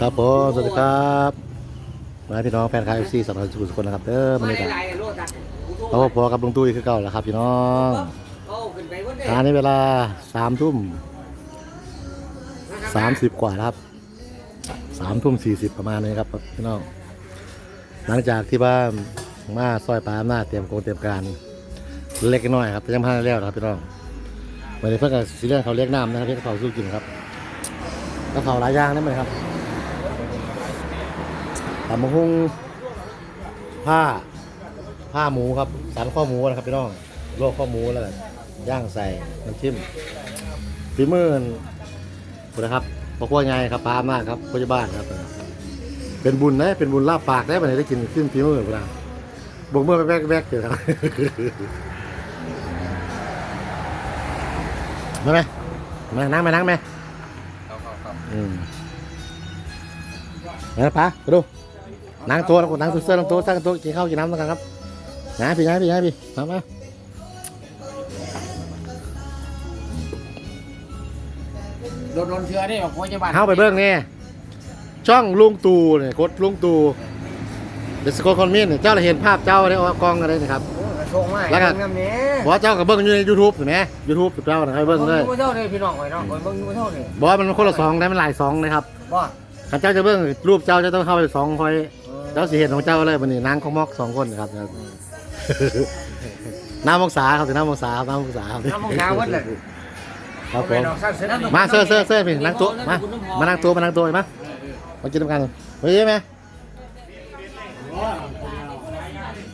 ครับผมสวัสดีครับมาพี่น้องแฟนคลับเอฟซีสำหรับทุกคนนะครับเด้อมันนี่กันเราพอกับลุงตุ้ยคือเก่าแล้วครับพี่น้องทานในเวลาสามทุ่มสามสิบกว่าครับสามทุ่มสี่สิบประมาณนี้ครับพี่น้อง หลังจากที่บ้านมาซอยปลาหน้าเตรียมโกงเตรียมการเล็กน้อยครับแต่ยังพันแล้วครับพี่น้องวันนี้เพื่อนกับซีเรียสเขาเรียกน้ำนะครับเรียกเขาสู้กินครับแล้วเขาหลายอย่างนั่นไหมครับำมะฮุ่งผ้าผ้าหมูครับสันข้อหมูนะครับพี่น้องลวกข้อหมูแล้วก็ย่างใส่น้ำจิ้มฝีมือคุณนะครับพอครัวไงครับปลามากครับพยาบ้านครับ เป็นบุญนะเป็นบุญลาบปากได้ไปไหนได้กินขึ้นฝีมือคุณนะบกมือไปแบกแบกเกิดครับมาไหมมานั่งไหมนั่งไหมอืมมาปะไปดู นั่งตัวแล้วกดนั่งตัวเสื้อนั่งตัวตั้งตัวกินข้าวกินน้ำแล้วกันครับนะพี่นะพี่นะพี่มามาโดนโดนเชื้อนี่บอกว่าจะบ้านเข้าไปเบิ้งนี่ช่องลุงตู่เนี่ยกดลุงตู่เดสโกคอนมินเนี่ยเจ้าเราเห็นภาพเจ้าได้ออกกล้องอะไรนะครับโอ้ยกระโชงมากแล้วก็เรื่องนี้บอกว่าเจ้ากับเบิ้งอยู่ในยูทูบเห็นไหมยูทูบเจ้าน่ะให้เบิ้งเลยเบิ่งอยู่เท่าเลยพี่น้องไอ้น้องเบิ่งอยู่เท่าเลยบอกว่ามันคนละสองได้มันหลายสองนะครับบ่ข้าเจ้าจะเบิ้งรูปเจ้าจะต้องเข้าไปสองคอย เจ้าสิเห็นของเจ้าเลยวันนี้นางของมอกสองคนนะครับน้ำมกษาครับถึงน้ำมกษาครับน้ำมกษาครับน้ำมงคาวัดเลยครับผไปมนอกสั้นเสร็จมาเซ่อเซ่อเซ่อพี่นั่งตัวมามานั่งตัวมานั่งตัวมามากินน้ำกันไปเยอะไหม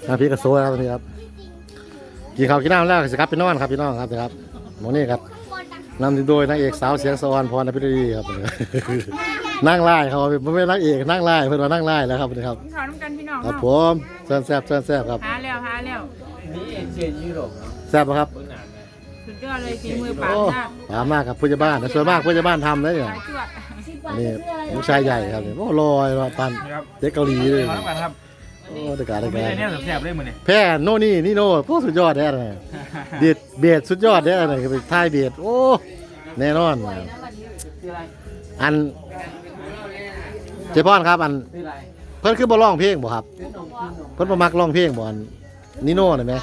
มาพี่กระโซ่ครับพี่ครับกินข้าวกินน้ำแล้วก็สิครับพี่น้องครับพี่น้องครับนะครับหมองนี่ครับนำโดยนางเอกสาวเสียงสวรรค์พรอภิรดีครับ นั่งไล่เขาไม่เป็นนางเอกนั่งไล่เพื่อนว่านั่งไล่แล้วครับนี่ครับขอน้ำกันพี่น้องครับผมเซิร์นแซ่บเซิร์นแซ่บครับหาแล้วหาแล้วนี่เสียยุโรปแซ่บปะครับสุดยอดเลยฝีมือปราโอ้บหน้าปามากครับผู้ใหญ่บ้านนะส่วนมากผู้ใหญ่บ้านทำนะเนี่ยสายจวดนี่ลูกชายใหญ่ครับนี่โอ้ลอยมาปันเด็กเกาหลีเลยมาแล้วกันครับโอ้ตะการตะมีกาอะไรรเนี่ยแสบๆเลยมือนี่แพ้โน่นี่นี่โน่โอ้สุดยอดแน่เลยเบียดเบียดสุดยอดแน่เลยคือเป็นท่ายเบียดโอ้แน่นอนอัน เจพอนครับอันเพิ่นคือบ่ร้องเพลงบ่ครับ เพิ่นบ่มักร้องเพลงบ่อันนิโน่น่ะแหมอ๋อ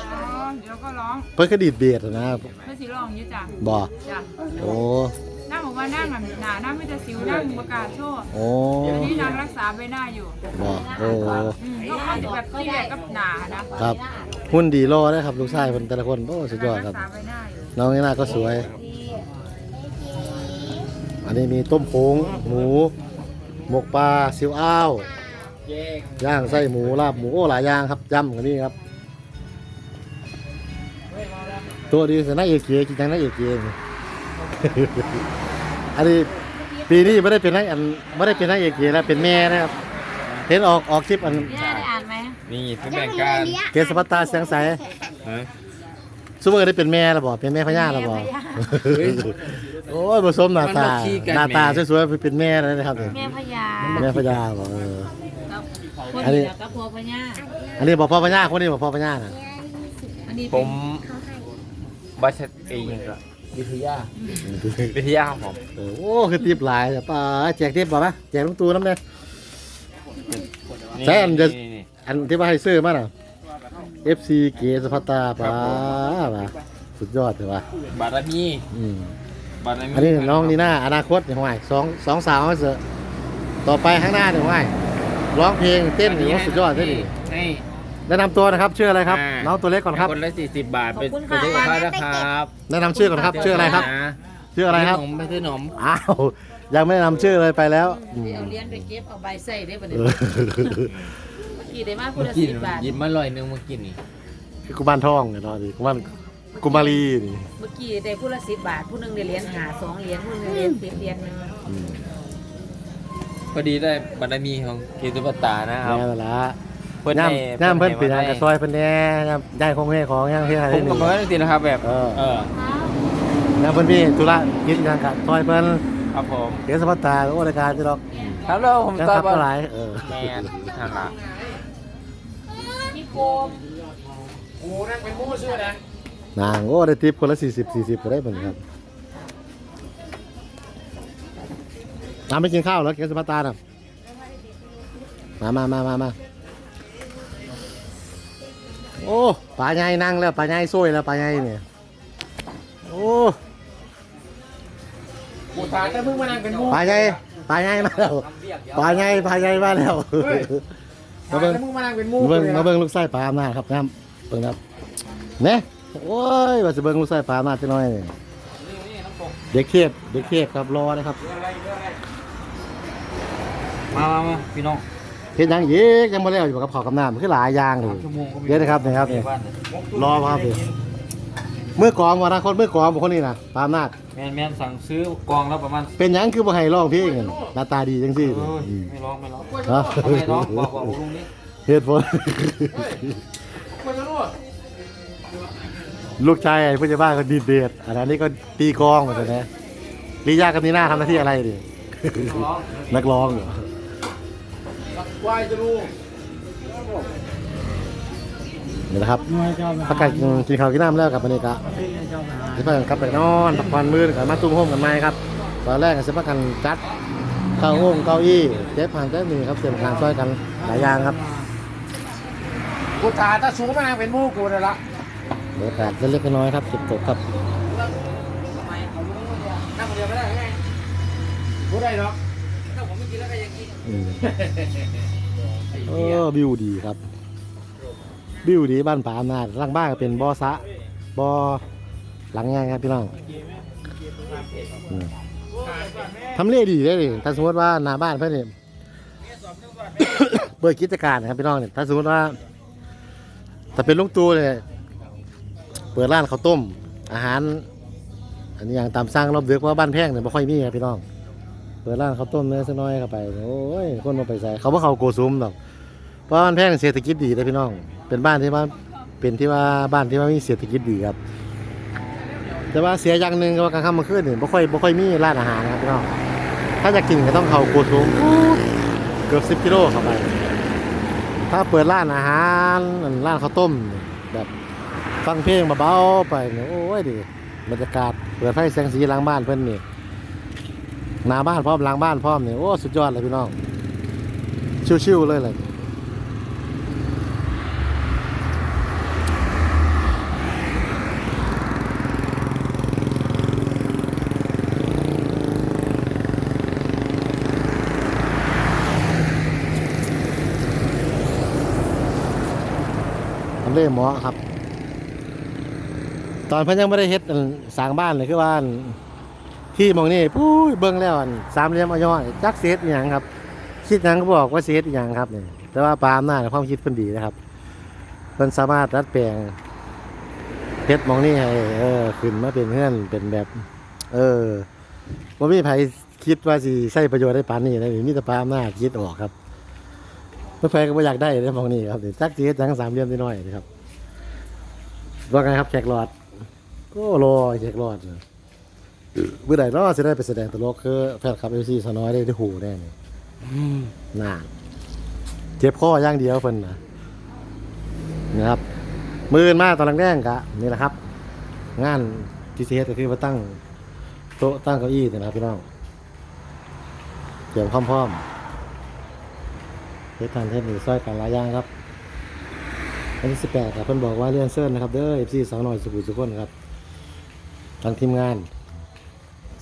เดี๋ยวก็ร้องเพิ่นคือดีดเบียดนะเพื่อสิร้องอยี่จ้ะบ่จ้ะโอ้นั่งบอกว่านั่งอะหนานั่งไม่จะสิวนั่งประกาศโชว์โอ้อันนี้นางรักษาใบหน้าอยู่บ่โอ้ อืมก็เขาจะแบบที่แบบกับหนานะครับหุ่นดีรอเด้อครับลูกชายเพิ่นแต่ละคนโอ้สุดยอดครับรักษาใบหน้าอยู่น้องนี่น่าก็สวย อันนี้มีต้มโค้งหมู หมกปลาซิวอ้าวเย้งย่างไส้หมูลาบหมูโอ้หลายอย่างครับยำกันนี่ครับ ตัวดีแต่น่าเอกเกียกินจังน่าเอกเกียอันนี้ปีนี้ไม่ได้เป็นนักอันไม่ได้เป็นนักเอกเกียแล้วเป็นแม่นะครับเห็นออกออกคลิปอัน ย่าได้อ่านไหมนี่คือแบ่งการเกสปัตตาเสียงใส ซูเปอร์ได้เป็นแม่แล้วบอกเป็นแม่พญาแล้วบอกโอ้ยผสมหน้าตาหน้าตาสวยๆเป็นแม่เลยนะครับแม่พญาแม่พญาบอกเออ คนอันนี้เดียวกับพัวพญาอันนี้บอกพ่อพญาคนนี้บอกพ่อพญาน่ะอันนี้ผมบัชเองก็วิทยาวิทยาครับผมเออโอ้คือตีบหลายแต่ป้าแจกตีบบอกไหมแจกลุงตูน้ำเนี่ยแซมจะนี่อันที่ว่าให้ซื้อมาน่ะ FC เกสพัตตาป้าป้าสุดยอดเลยว่ะๆบารมีอืมบารมีอันนี้น้องนีน่าอนาคตอย่างไรสองสองสาวเสือะต่อไปข้างหน้าอย่างไรร้องเพลงเต้นหรือว่าสุดยอดได้ดีให้แนะนำตัวนะครับชื่ออะไรครับอ่าน้องตัวเล็กก่อนครับคนละสี่สิบบาทเป็นเป็นที่กับข้าวนะครับแนะนำชื่อก่อนครับชื่ออะไรครับชื่ออะไรครับขนมไม่ใช่ขนมอ้าวยังไม่แนะนำชื่อเลยไปแล้วอืมเอาเหรียญไปเก็บเอาใบใส่ได้บ่เอเนี่ยอเมื่อ กี้ได้มาพูดเมื่อละกี้สิบบาทหยิบมาลอยหนึงเมื่อกี้นี่กุมารทองเนี่ยเนาะดิกุมารกุมารีนี่เมื่อกี้ได้พูดละสิบบาท ผู้หนึงได้เหรียญหาสองเหรียญผู้หนึงได้เหรียญสิบเหรียญหนึงอืมพอดีได้บารมีของเกตุปตานะครับแน่ละเพิ่นย่ให้ำย่ำเพิ่นเปลี่ยนกระซอยเพิ่นแน่ย่ำได้ของแม่ของย่างเฮ็ดอะไรผมก็นี่ไม่ได้ติดนะครับแบบเออเออย่ำเพิ่นมีธุระกินกันกับซอยเพิ่นครับผมเกสพัตตาโอ้รายการจะดอกครับแล้วผมยังตอทับบว่าเท่าไหร่เออแมนนั่นล่ะโอ้นั่งเป็นหมู่ซื่อนะนางโอ้ได้ทิปคนละสี่สิบสี่สิบก็ได้เหมือนครับน้ำไม่กินข้าวแล้วเกสพัตตาน่ะมามามามามาโอ้ปลาใหญ่นั่งแล้วปลาใหญ่ซวยแล้วปลาใหญ่เนี่ยโอ้กูถามแต่มึงมานั่งเป็นหมูปลาใหญ่ปลาใหญ่มาแล้วปลาใหญ่ปลาใหญ่มาแล้วถา มมาเบิ่งแต่มึงมานั่งเป็นหมูมาเบิ่งกูลยมานะเบิ่งลูกไส้ปลาอำนาจครับน้ำเบิ่งครับเนี่ยโอ้ยว่าจะเบิ่งลูกไส้ปลาอำนาจจะน้อยนี่เด็กเทพเด็กเทพครับรอนะครับมามามาพี่น้องเฮ็ดหยังเยกยังบ่แล้วอยู่กับข้าวกับน้ำมันคือหลายอย่างเลยชั่วโมงก็มีเดี๋ยวนะครับนี่ครับนี่บ้านเลยรอครับนี่ มือกลองว่านะคนมือกลองบ่คนนี้นะปลาอำนาจแมนแมนสั่งซื้อกองแล้วประมาณเป็นหยังคือบ่ให้ร้องเพลงกันหน้าตาดีจังซี่เอ้ยอืมไม่ร้องไม่ร้องฮะทำไมร้องบอกบอกลุงนี่เหตุผลกูจะรู้ลูกชายไอ้ผู้ใหญ่บ้านก็ดีดเดดอันนั้นนี่ก็ตีกลองเหมือนกันนะลียากับนีน่าทำหน้าที่อะไรดิร้องนักร้องเหรอ ควายจะรู้ นี่นะครับพักกันกินข้าวกินน้ำแล้วกับบรรยากาศที่พักกันกลับไปนอนพักผ่อนมือกันมาตุ้มโฮมกันไหมครับตอนแรกก็จะพักกันจัดเก้าห้องเก้าอี้เจ๊ผ่านเจ๊หนึ่งครับเตรียมการช่วยกันหลายอย่างครับกูถามถ้าสูงมานั่งเป็นหมูกูเลยละบรรยากาศเล็กๆน้อยๆครับจุดตกครับนั่งคนเดียวไม่ได้ไงกูได้หรอกอืมเออวิวดีครับ วิวดีบ้านป่าอำนาจหล่างบ้านก็เป็นบ่อสะบ่อหลังง่ายครับพี่น้องอืมทำเลดีได้เลยถ้าสมมติว่าหน้าบ้านเพื่อนนี่เปิดกิจการนะครับพี่น้องเนี่ยถ้าสมมติว่าถ้าเป็นลุงตูเนี่ยเปิดร้านข้าวต้ม อาหาร อันนี้อย่างตามสร้างรอบเดือกเพราะว่าบ้านแพงเนี่ยไม่ค่อยมีครับพี่น้อง เปิดร้านข้าวต้มเนื้อสักหน้อยเข้าไป โอ้ยคนมาไปใส่เขาบ่เขาโกซุ้มหรอก เพราะบ้านแพงเศรษฐกิจดีเลยพี่น้อง เป็นบ้านที่ว่าเป็นที่ว่าบ้านที่ว่ามีเศรษฐกิจดีครับ แต่ว่าเสียอย่างหนึ่งก็ว่ากางค่ำกลางคืนเนี่ยไม่ค่อยไม่ค่อยมีร้านอาหารนะครับพี่น้อง ถ้าจะกินก็ต้องเขาโกซุมเกือบสิบกิโลเข้าไป ถ้าเปิดร้านอาหารร้านข้าวต้มแบบฟังเพลงเบาๆไปเนี่ยโอ้ยดีบรรยากาศเปิดไฟแสงสีหล้างบ้านเพื่อนนี่หน้าบ้านพร้อมหล้างบ้านพร้อมเนี่ยโอ้สุดยอดเลยพี่น้อง ชิวๆเลยเลย ทำเลเหมาะครับ ตอนเพิ่นยังไม่ได้เฮ็ดสร้างบ้านเลยคือว่านที่มองนี่ปุ้ยเบิ่งแล้วอันสามเหลี่ยมอ้อยจักเสียดอหย่างครับคิดหยังก็บอกว่าเสียดอหย่างครับเนี่ยแต่ว่าปาล์มหน้าความคิดเพิ่นดีนะครับเพิ่นสามารถดัดแปลงเฮ็ดมองนี่ให้เออขึ้นมาเป็นเฮือนเป็นแบบ เออบ่มีไผคิดว่าสิใช้ประโยชน์ได้ปานนี้นะมีแต่ปาล์มหน้าคิดออกครับ เพิ่นไผก็บ่อยากได้ในหมองนี้ครับจักสิเฮ็ดหยังสามเหลี่ยมน้อยนี่ครับว่าไงครับแขกหลอดก็รอแขกหลอดเมื่อไหร่เนาจะได้ไปแสดงตลกคือแฟนคลับเอฟซีสน้อยได้ได้หูแน่นี่น่าเจ็บข้อย่างเดียวเพิ่นนะนะครับ มือนมาตอนแรกๆกะนี่แหละครับ งานที่เสียก็คือว่าตั้งโต๊ะตั้งเก้าอี้นะครับพี่น้องเตรียมพร้อม เทศทานเทศหรือซอยการหลายอย่างครับอันที่สิบแปดครับเพิ่อนบอกว่าเรียนเซิร์นนะครับเด้อเอฟซีสาวน้อยสุขุมสุขคนครับทางทีมงาน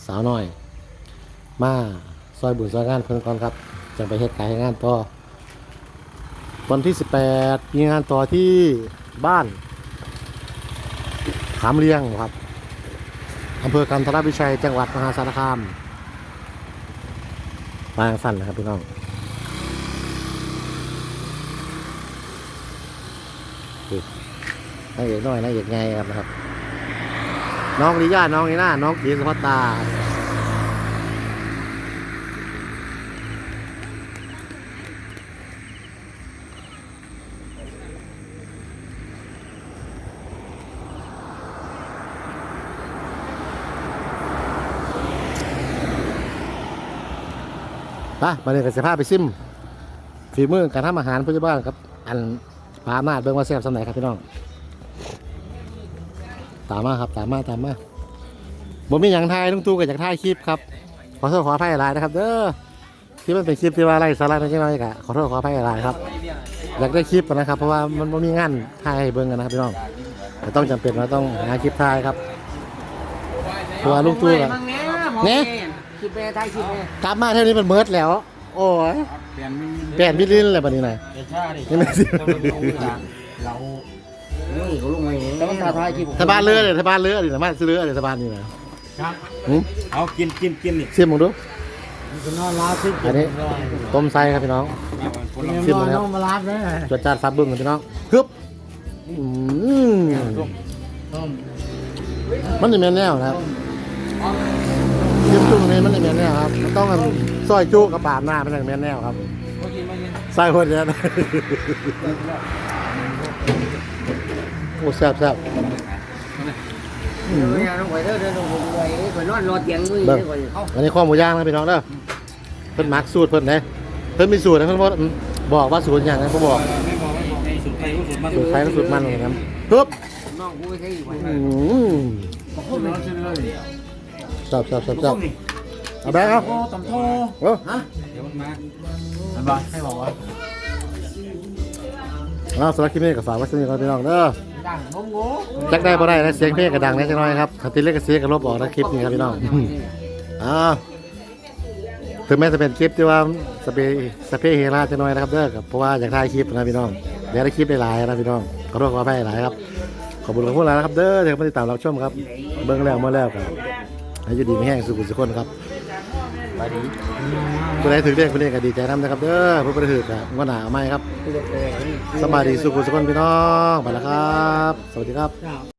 สาวน้อย มาซอยบุญซอยงานเพิ่อนก่อนครับจังไปเฮ็ดการให้งานต่อวันที่ 18 มีงานต่อที่บ้านขามเลียงครับอำเภอกันทรวิชัยจังหวัดมหาสารคามมาสั่นนะครับพี่น้อง น่างเอกน้อยนางเอกไงครับนะครับ น้องลิย่าน้องนีน่าน้องกีสพัตตาไปมาเรียนกับเสภาพไปซิมฝีมือการทำอาหารพุทธบ้านครับ อัน ปลามาดเบิ่งว่าแซ่บสำไหนครับพี่น้อง ตามมาครับตามมาตามมาบ่มีอย่างไทยลุงตู่ก็อยากถ่ายคลิปครับ ขอโทษขออภัยหลายนะครับเด้อที่มันเป็นคลิปที่ว่าไล่สาระน้อยๆกะขอโทษขออภัยหลายๆครับอยากได้คลิปนะครับ เพราะว่ามันบ่มีงานถ่ายให้เบิ่งกันนะครับพี่น้องแต่ต้องจำเป็นว่าต้องหาคลิปถ่ายครับเพราะว่าลูกตู้กับเนี่ยคิดแม่ไทยคิดแม่กลับมาเท่านี้มันเมิดแล้ว โอ้ยเปลี่ยนมีเปลี่ยนมิลลินเลยบัดนี้นะเดชาดิยังไม่สิเรานี่เขาลงมาอย่างนี้แต่มันท้าทายกี่ผมทบ้านเรือเลยทบ้านเรือเลยทบ้านซื้อเรือเลยทบ้านนี่นะหืมเอากินกินกินนี่ชิมมึงดูนอนร้านซิอันนี้ ต้มไส้ครับพี่น้องชิมเลยครับมาร้านเลยจวดจานฟัดบึ้งกันพี่น้องฮึบอืมมันนี่แม่นแนวนะครับชิม ไมนี่มันนี่แม่นแนวครับมันต้องซอยจุกับปาดหน้าเป็นอย่างแม่แนวครับใส่คนเดียโอ้แซ่บแซ่บอันนี้ข้อหมูย่างนะพี่น้องเด้อเพิ่นมักสูตรเพิ่นเด้เพิ่นมีสูตรนะเพิ่นบอกบอกว่าสูตรอย่างนั้นเขาบอกไม่บอกไม่บอกสูตรไทยสูตรมันสูตรไทยกับสูตรมันเหมือนกันปึ๊บน้องกูไม่ใช่อยู่อืมพูดแล้วใช่ เลยสับสับสับสับเอาแบงค์เอาโอ้ตำโทโอ้ฮะเดี๋ยวมันมาอันบ้าให้บอกว่าเอาสำหรับคลิปนี้ก็ฝากไว้สนิทกันพี่น้องเด้อดังงงงจักได้บ่ได้นะเสียงเพลงก็ดังแน่จังน้อยครับคันติดเล็กก็เสียงก็ลบออกนะคลิปนี้ครับพี่น้องอ้าวถึงแม้จะเป็นคลิปที่ว่าสเปสเปเฮราจังน้อยนะครับเด้อเพราะว่าอยากถ่ายคลิปนะพี่น้องเดี๋ยวได้คลิปได้หลายนะพี่น้องขอโทษขออภัยหลายครับขอบคุณขอบคุณหลายนะครับเด้อที่มาติดตามรับชมครับ เบิ่งแล้วเมื่อแล้วครับให้อยู่ดีไม่แห้งสุขุมสุขคนครับ ไปดีผู้ใดถือเรียกผู้นี้ก็ดีใจน้ำนะครับเด้อผู้บริถือกับว่าหนาเอาไหมครับสบายดีสุขุมสุขนพี่น้องไปแล้วครับ สวัสดีครับ